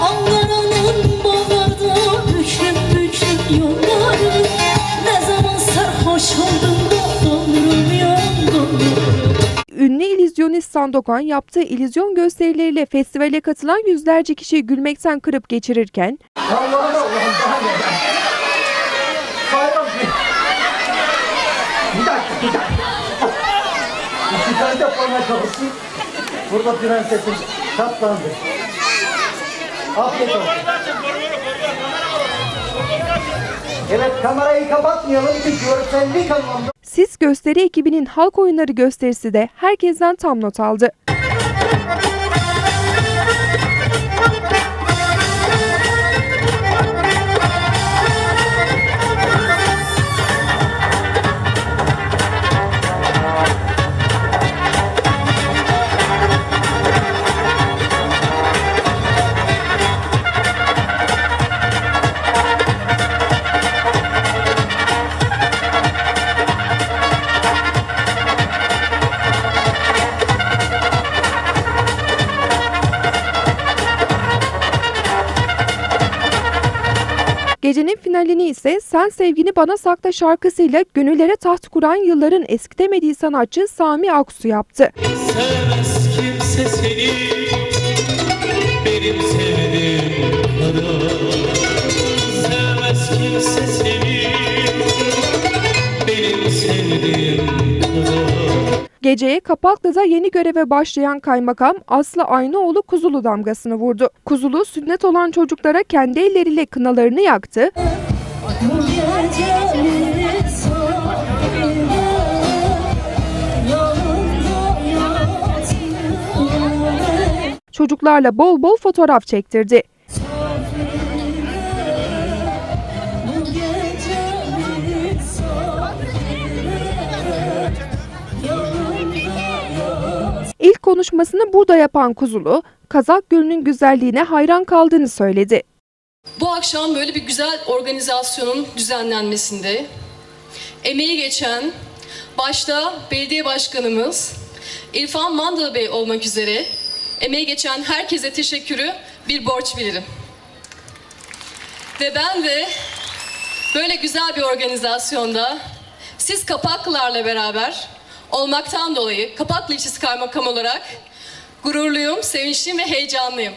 Ankara'nın bağlarda büklüm büklüm yolları Ne zaman sarhoş oldum da donduruyorum donduruyorum Ünlü illüzyonist Sandokan yaptığı illüzyon gösterileriyle festivale katılan yüzlerce kişiyi gülmekten kırıp geçirirken bir. Tane de bana kalsın. Burada prensesim katlandı. Afiyet. Evet kamerayı kapatmayalım ki görsellik anlamda. Sis gösteri ekibinin halk oyunları gösterisi de herkesten tam not aldı. Gecenin finalini ise Sen Sevgini Bana Sakla şarkısıyla gönüllere taht kuran yılların eskitemediği sanatçı Sami Aksu yaptı. Sevmez kimse seni Benim sevdiğim kadar Sevmez kimse seni Geceye Kapaklı'da yeni göreve başlayan kaymakam Aslı Aynoğlu Kuzulu damgasını vurdu. Kuzulu sünnet olan çocuklara kendi elleriyle kınalarını yaktı. Çocuklarla bol bol fotoğraf çektirdi. Konuşmasını burada yapan Kuzulu, Kazak Gölü'nün güzelliğine hayran kaldığını söyledi. Bu akşam böyle bir güzel organizasyonun düzenlenmesinde emeği geçen başta belediye başkanımız İrfan Mandalı Bey olmak üzere emeği geçen herkese teşekkürü bir borç bilirim. Ve ben de böyle güzel bir organizasyonda siz Kapaklılarla beraber olmaktan dolayı Kapaklı İlçesi Kaymakam olarak gururluyum, sevinçliyim ve heyecanlıyım.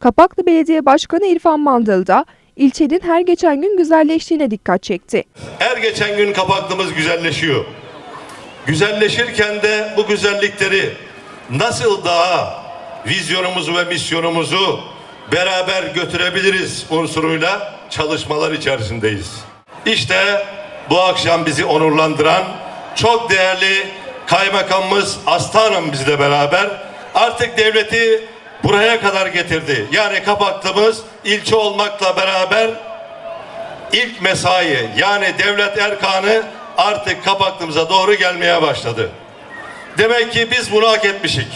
Kapaklı Belediye Başkanı İrfan Mandal da ilçenin her geçen gün güzelleştiğine dikkat çekti. Her geçen gün kapaklımız güzelleşiyor. Güzelleşirken de bu güzellikleri nasıl daha vizyonumuzu ve misyonumuzu beraber götürebiliriz unsuruyla çalışmalar içerisindeyiz. İşte bu akşam bizi onurlandıran çok değerli kaymakamımız Aslanım bizle beraber artık devleti buraya kadar getirdi. Yani kapaklımız ilçe olmakla beraber ilk mesai yani devlet erkanı artık kapaklımıza doğru gelmeye başladı. Demek ki biz bunu hak etmişik.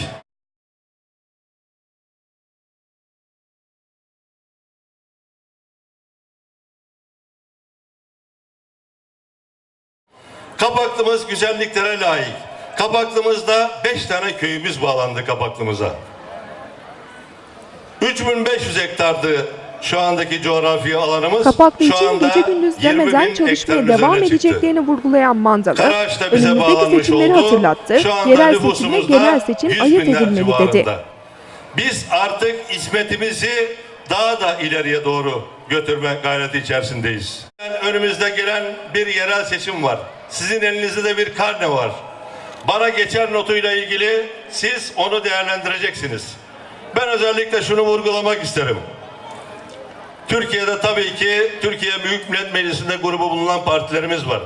Kapaklımız güzelliklere layık. Kapaklımızda beş tane köyümüz bağlandı kapaklımıza. 3500 hektardı şu andaki coğrafi alanımız. Kapaklı Şu için anda gece gündüz 20 demeden çalışmaya devam üzerine çıktı. edeceklerini vurgulayan Mandalı, önümüzdeki seçimleri oldu. hatırlattı, yerel seçimle genel seçim 100 ayırt edilmeli dedi. Biz artık hizmetimizi daha da ileriye doğru götürme gayreti içerisindeyiz. Yani önümüzde gelen bir yerel seçim var. Sizin elinizde de bir karne var. Bana geçer notuyla ilgili siz onu değerlendireceksiniz. Ben özellikle şunu vurgulamak isterim. Türkiye'de tabii ki Türkiye Büyük Millet Meclisi'nde grubu bulunan partilerimiz var.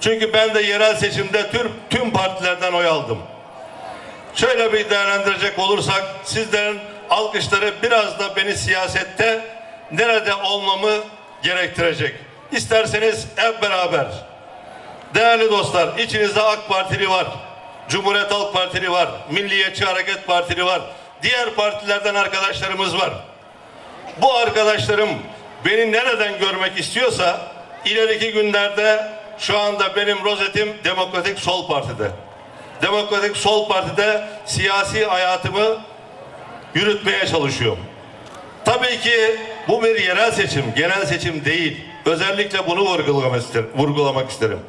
Çünkü ben de yerel seçimde tüm, tüm partilerden oy aldım. şöyle bir değerlendirecek olursak sizlerin alkışları biraz da beni siyasette nerede olmamı gerektirecek. İsterseniz hep beraber. Değerli dostlar, içinizde AK Partili var, Cumhuriyet Halk Partili var, Milliyetçi Hareket Partili var, diğer partilerden arkadaşlarımız var. Bu arkadaşlarım beni nereden görmek istiyorsa ileriki günlerde şu anda benim rozetim Demokratik Sol Parti'de. Demokratik Sol Parti'de siyasi hayatımı yürütmeye çalışıyorum. Tabii ki bu bir yerel seçim, genel seçim değil. Özellikle bunu vurgulamak isterim.